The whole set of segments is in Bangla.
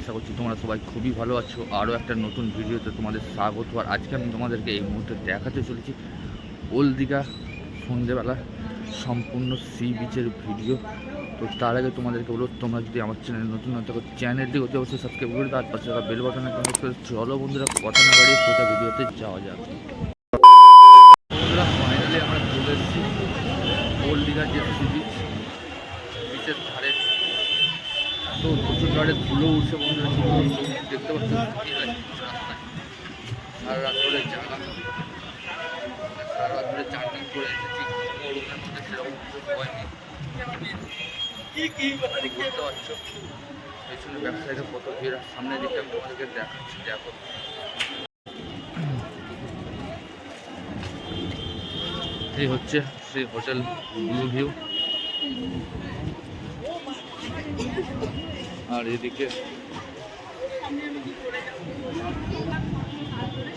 আশা করছি তোমরা সবাই খুবই ভালো আছো। আরও একটা নতুন ভিডিওতে তোমাদের স্বাগত। আর আজকে আমি তোমাদেরকে এই মুহূর্তে দেখাতে চলেছি ওল দীঘা সন্ধেবেলা সম্পূর্ণ সি বিচের ভিডিও। তো তার আগে তোমাদেরকে বলব, তোমরা যদি আমার চ্যানেল নতুন না থাকো চ্যানেলটি অতি অবশ্যই সাবস্ক্রাইব করে তার পাশে বেল বাটনে চলো বন্ধুরা, কথা না বাড়িয়ে ভিডিওতে যাওয়া যাক। প্রচুর উঠছে বন্ধুরা দেখতে পাচ্ছি? সারা রাত ধরে জানা সারা রাত ধরে জার্নি করে এসেছি। কোনো রুমের মধ্যে সেরকম হয়নি বুঝতে পারছ? পেছনে ব্যবসায়ীরা কত ভিড় সামনে দিকে আমি তোমাদেরকে দেখাচ্ছি দেখো। এই হচ্ছে সেই হোটেল ব্লু ভিউ। আর এদিকে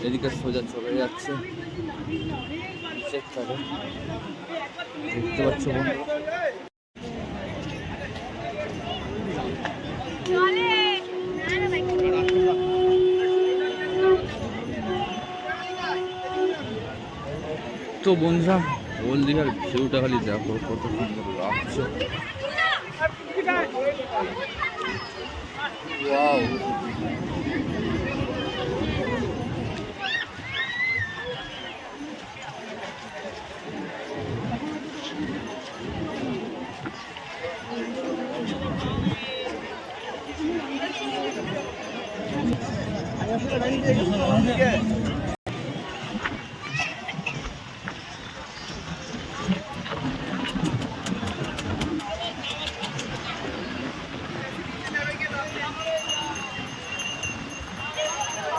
এদিকে সোজা চলে যাচ্ছে দেখতে পাচ্ছ তো বন্ধুরা ওল দিঘার ভিউটা খালি দেখো, কত সুন্দর লাগছে। Wow.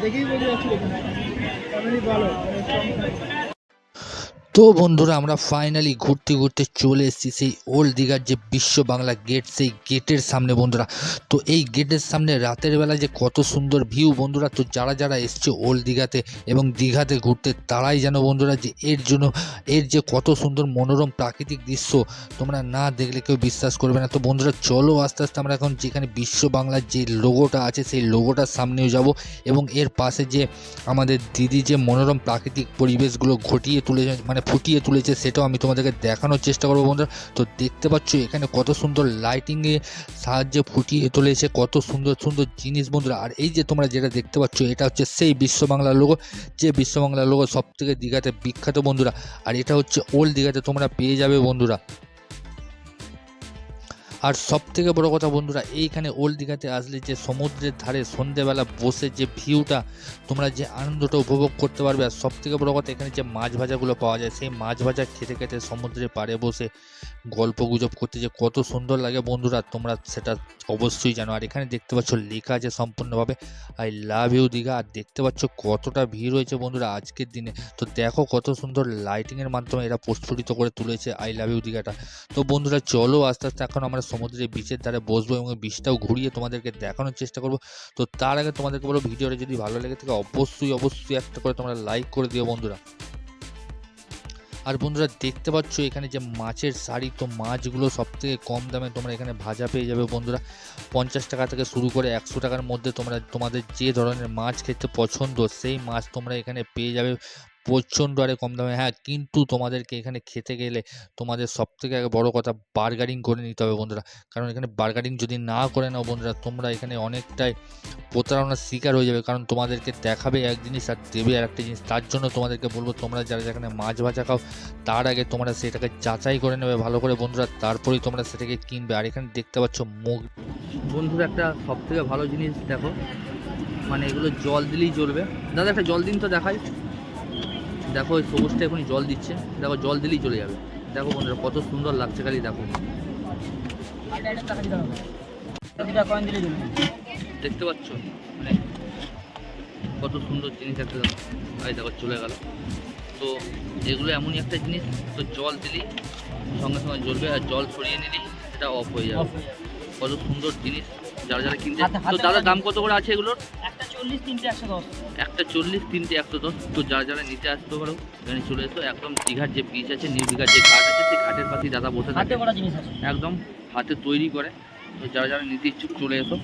দেখেই বলি আছি ফ্যামিলি ভালো তো বন্ধুরা, আমরা ফাইনালি ঘুরতে ঘুরতে চলে এসেছি সেই ওল্ড দীঘার যে বিশ্ব বাংলা গেট সেই গেটের সামনে বন্ধুরা। তো এই গেটের সামনে রাতের বেলা যে কত সুন্দর ভিউ বন্ধুরা, তো যারা যারা এসছে ওল্ড দীঘাতে এবং দীঘাতে ঘুরতে, তারাই যেন বন্ধুরা যে এর জন্য, এর যে কত সুন্দর মনোরম প্রাকৃতিক দৃশ্য, তোমরা না দেখলে কেউ বিশ্বাস করবে না। তো বন্ধুরা, চলো আস্তে আস্তে আমরা এখন যেখানে বিশ্ব বাংলার যে লোগোটা আছে, সেই লোগোটার সামনেও যাব এবং এর পাশে যে আমাদের দিদি যে মনোরম প্রাকৃতিক পরিবেশগুলো ঘটিয়ে তুলে মানে ফুটিয়ে তুলেছে, সেটাও আমি তোমাদেরকে দেখানোর চেষ্টা করব বন্ধুরা। তো দেখতে পাচ্ছ এখানে কত সুন্দর লাইটিংয়ের সাহায্যে ফুটিয়ে তুলেছে, কত সুন্দর সুন্দর জিনিস বন্ধুরা। আর এই যে তোমরা যেটা দেখতে পাচ্ছ, এটা হচ্ছে সেই বিশ্ব বাংলার লোগো যে বিশ্ব বাংলার লোগো সব থেকে দীঘাতে বিখ্যাত বন্ধুরা। আর এটা হচ্ছে ওল্ড দীঘাতে তোমরা পেয়ে যাবে বন্ধুরা। আর সব থেকে বড় কথা বন্ধুরা, এইখানে ওল্ড দীঘাতে আসলে যে সমুদ্রের ধারে সন্ধেবেলা বসে যে ভিউটা তোমরা যে আনন্দটা উপভোগ করতে পারবে। আর সব থেকে বড় কথা এখানে যে মাছ ভাজাগুলো পাওয়া যায়, সেই মাছ ভাজা খেতে খেতে সমুদ্রের পাড়ে বসে গল্প গুজব করতে যে কত সুন্দর লাগে বন্ধুরা, তোমরা সেটা অবশ্যই জানো। আর এখানে দেখতে পাচ্ছ লেখা আছে সম্পূর্ণভাবে, আই লাভ ইউ দীঘা আর দেখতে পাচ্ছ কতটা ভিড় হয়েছে বন্ধুরা আজকের দিনে। তো দেখো কত সুন্দর লাইটিংয়ের মাধ্যমে এরা প্রস্ফুটিত করে তুলেছে, আই লাভ ইউ দীঘাটা তো বন্ধুরা চলো আস্তে আস্তে, এখন আমরা সমুদ্রের বিচের ধারে বসবো এবং বিচটাও ঘুরিয়ে তোমাদেরকে দেখানোর চেষ্টা করব। তো তার আগে তোমাদেরকে বলো ভিডিওটা যদি ভালো লেগে থাকে অবশ্যই অবশ্যই একটা করে তোমরা লাইক করে দিও বন্ধুরা। আর বন্ধুরা দেখতে পাচ্ছ এখানে যে মাছের শাড়ি, তো মাছগুলো সব থেকে কম দামে তোমরা এখানে ভাজা পেয়ে যাবে বন্ধুরা। পঞ্চাশ টাকা থেকে শুরু করে একশো টাকার মধ্যে তোমরা, তোমাদের যে ধরনের মাছ খেতে পছন্দ, সেই মাছ তোমরা এখানে পেয়ে যাবে। প্রচণ্ড আরে কম দামে। হ্যাঁ কিন্তু তোমাদেরকে এখানে খেতে গেলে তোমাদের সবথেকে আগে বড় কথা বার্গারিং করে নিতে হবে বন্ধুরা। কারণ এখানে বার্গারিং যদি না করে নাও বন্ধুরা, তোমরা এখানে অনেকটাই প্রতারণার শিকার হয়ে যাবে। কারণ তোমাদেরকে দেখাবে এক জিনিস আর দেবে আর একটা জিনিস। তার জন্য তোমাদেরকে বলব, তোমরা যারা যেখানে মাছ ভাজা খাও, তার আগে তোমরা সেটাকে যাচাই করে নেবে ভালো করে বন্ধুরা। তারপরেই তোমরা সেটাকে কিনবে। আর এখানে দেখতে পাচ্ছ মুখ বন্ধুরা, একটা সব থেকে ভালো জিনিস দেখো। মানে এগুলো জল দিলেই চলবে দাদা, একটা জল দিন তো দেখাই। দেখো ওই সবুজটা এখনই জল দিচ্ছে। দেখো জল দিলেই চলে যাবে। দেখো বন্ধুরা কত সুন্দর লাগছে খালি দেখো। দেখতে পাচ্ছ? মানে কত সুন্দর জিনিস একটা দেখো। এই দেখো চলে গেল। তো এগুলো এমনই একটা জিনিস তো জল দিলি সঙ্গে সঙ্গে জ্বলবে আর জল সরিয়ে নিলি এটা অফ হয়ে যাবে। কত সুন্দর জিনিস যারা যারা কিনতে তো দাদা দাম কত করে আছে এগুলোর? একটা চল্লিশ তিনটে একশো দশ। একটা চল্লিশ তিনটে একশো দশ। তো যারা যারা নিতে আসতে পারো এখানে চলে এসো। একদম দীঘার যে বিচ আছে নিউ দীঘার যে ঘাট আছে সেই ঘাটের পাশেই দাদা বসে থাকে। একদম হাতে তৈরি করে। তো যারা যারা নিতে ইচ্ছুক চলে এসো।